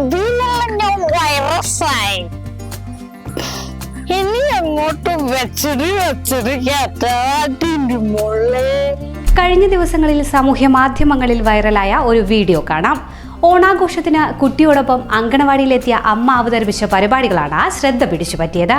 ഇതിലെല്ലാം വൈറസായി ഇനി അങ്ങോട്ട് വെച്ചിട്ട് വെച്ചിട്ട് കേട്ടാട്ടിന്റെ മുള്ളേ കഴിഞ്ഞ ദിവസങ്ങളിൽ സാമൂഹ്യ മാധ്യമങ്ങളിൽ വൈറലായ ഒരു വീഡിയോ കാണാം. ഓണാഘോഷത്തിന് കുട്ടിയോടൊപ്പം അങ്കണവാടിയിലെത്തിയ അമ്മ അവതരിപ്പിച്ച പരിപാടികളാണ് ശ്രദ്ധ പിടിച്ചു പറ്റിയത്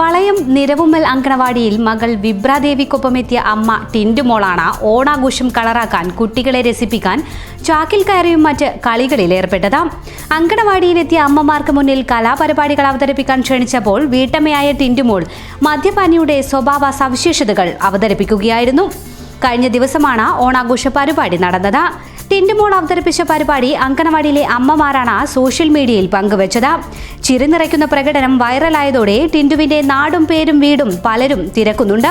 വളയം നിരവുമ്മൽ അങ്കണവാടിയിൽ മകൾ വിബ്രാദേവിക്കൊപ്പം എത്തിയ അമ്മ ടിൻഡുമോളാണ് ഓണാഘോഷം കളറാക്കാൻ കുട്ടികളെ രസിപ്പിക്കാൻ ചാക്കിൽ കയറിയും മറ്റ് കളികളിൽ ഏർപ്പെട്ടത്. അങ്കണവാടിയിലെത്തിയ അമ്മമാർക്ക് മുന്നിൽ കലാപരിപാടികൾ അവതരിപ്പിക്കാൻ ക്ഷണിച്ചപ്പോൾ വീട്ടമ്മയായ ടിൻഡുമോൾ മദ്യപാനിയുടെ സ്വഭാവ സവിശേഷതകൾ അവതരിപ്പിക്കുകയായിരുന്നു. കഴിഞ്ഞ ദിവസമാണ് ഓണാഘോഷ പരിപാടി നടന്നത്. ടിൻഡുമോൾ അവതരിപ്പിച്ച പരിപാടി അങ്കണവാടിയിലെ അമ്മമാരാണ് സോഷ്യൽ മീഡിയയിൽ പങ്കുവച്ചത്. ചിരി നിറയ്ക്കുന്ന പ്രകടനം വൈറലായതോടെ ടിൻഡുവിന്റെ നാടും പേരും വീടും പലരും തിരക്കുന്നുണ്ട്.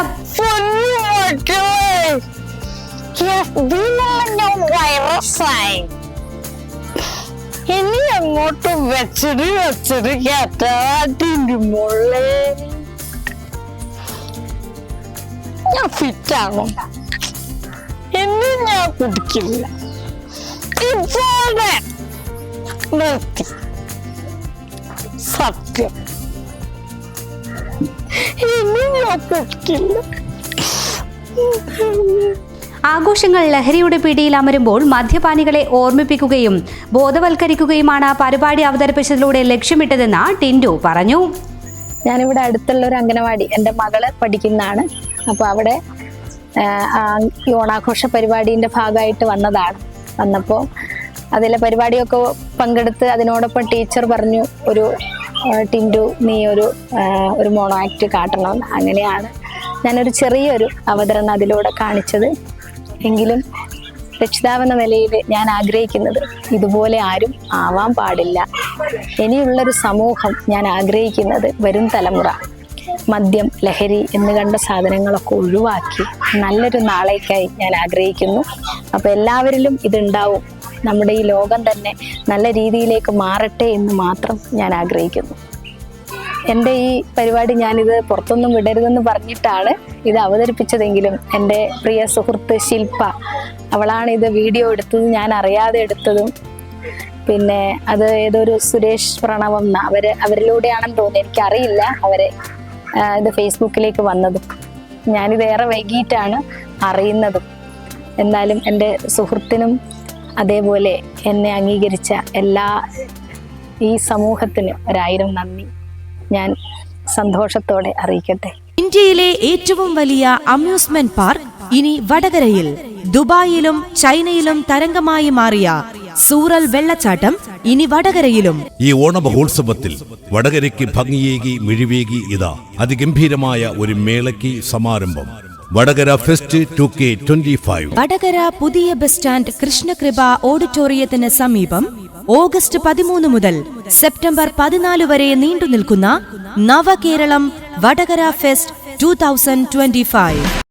ഞാൻ ഫിറ്റാണോ എന്നും ഞാൻ കുടിക്കില്ല. സത്യം. ആഘോഷങ്ങൾ ലഹരിയുടെ പിടിയിൽ അമരുമ്പോൾ മദ്യപാനികളെ ഓർമ്മിപ്പിക്കുകയും ബോധവൽക്കരിക്കുകയുമാണ് പരിപാടി അവതരിപ്പിച്ചതിലൂടെ ലക്ഷ്യമിട്ടതെന്ന് ടിൻഡു പറഞ്ഞു. ഞാനിവിടെ അടുത്തുള്ള ഒരു അംഗനവാടി എന്റെ മകൾ പഠിക്കുന്നതാണ്. അപ്പോൾ അവിടെ ഈ ഓണാഘോഷ പരിപാടിന്റെ ഭാഗമായിട്ട് വന്നതാണ്. വന്നപ്പോൾ അതിലെ പരിപാടിയൊക്കെ പങ്കെടുത്ത് അതിനോടൊപ്പം ടീച്ചർ പറഞ്ഞു ഒരു ടിൻഡു നീ ഒരു ഒരു മോണോ ആക്ട് കാട്ടണം. അങ്ങനെയാണ് ഞാനൊരു ചെറിയൊരു അവതരണം അതിലൂടെ കാണിച്ചത്. എങ്കിലും രക്ഷിതാവെന്ന നിലയിൽ ഞാൻ ആഗ്രഹിക്കുന്നത് ഇതുപോലെ ആരും ആവാൻ പാടില്ല. ഇനിയുള്ളൊരു സമൂഹം ഞാൻ ആഗ്രഹിക്കുന്നത് വരും തലമുറ. മദ്യം ലഹരി എന്ന് കണ്ട സാധനങ്ങളൊക്കെ ഒഴിവാക്കി നല്ലൊരു നാളേക്കായി ഞാൻ ആഗ്രഹിക്കുന്നു. അപ്പോൾ എല്ലാവരിലും ഇതുണ്ടാവും. നമ്മുടെ ഈ ലോകം തന്നെ നല്ല രീതിയിലേക്ക് മാറട്ടെ എന്ന് മാത്രം ഞാൻ ആഗ്രഹിക്കുന്നു. എന്റെ ഈ പരിപാടി ഞാനിത് പുറത്തൊന്നും വിടരുതെന്ന് പറഞ്ഞിട്ടാണ് ഇത് അവതരിപ്പിച്ചതെങ്കിലും എന്റെ പ്രിയ സുഹൃത്ത് ശില്പ അവളാണ് ഇത് വീഡിയോ എടുത്തത് ഞാൻ അറിയാതെ എടുത്തതും. പിന്നെ അത് ഏതൊരു സുരേഷ് പ്രണവം അവർ അവരിലൂടെയാണെന്ന് തോന്നുന്നു. എനിക്കറിയില്ല അവരെ. ഇത് ഫേസ്ബുക്കിലേക്ക് വന്നതും ഞാനിത് ഏറെ വൈകിട്ടാണ് അറിയുന്നതും. എന്നാലും എന്റെ സുഹൃത്തിനും അതേപോലെ എന്നെ അംഗീകരിച്ച എല്ലാ ഈ സമൂഹത്തിനും ഒരായിരം നന്ദി. ഞാൻ സന്തോഷത്തോടെ അറിയിക്കട്ടെ. ഇന്ത്യയിലെ ഏറ്റവും വലിയ അമ്യൂസ്മെന്റ് പാർക്ക് ഇനി വടകരയിൽ. ദുബായിലും ചൈനയിലും തരംഗമായി മാറിയ സൂറൽ വെള്ളച്ചാട്ടം ഇനി വടകരയിലും. ഈ ഓണ മഹോത്സവത്തിൽ വടകരയ്ക്ക് ഭംഗിയേകി മിഴിവേകി ഇതാ അതിഗംഭീരമായ ഒരു മേളയ്ക്ക് സമാരംഭം. Vadakara fest two K twenty five. Vadakara പുതിയ ബസ് സ്റ്റാൻഡ് കൃഷ്ണകൃപ ഓഡിറ്റോറിയത്തിന് സമീപം ഓഗസ്റ്റ് പതിമൂന്ന് മുതൽ സെപ്റ്റംബർ പതിനാല് വരെ നീണ്ടു നിൽക്കുന്ന Navakeralam Vadakara fest two thousand twenty five.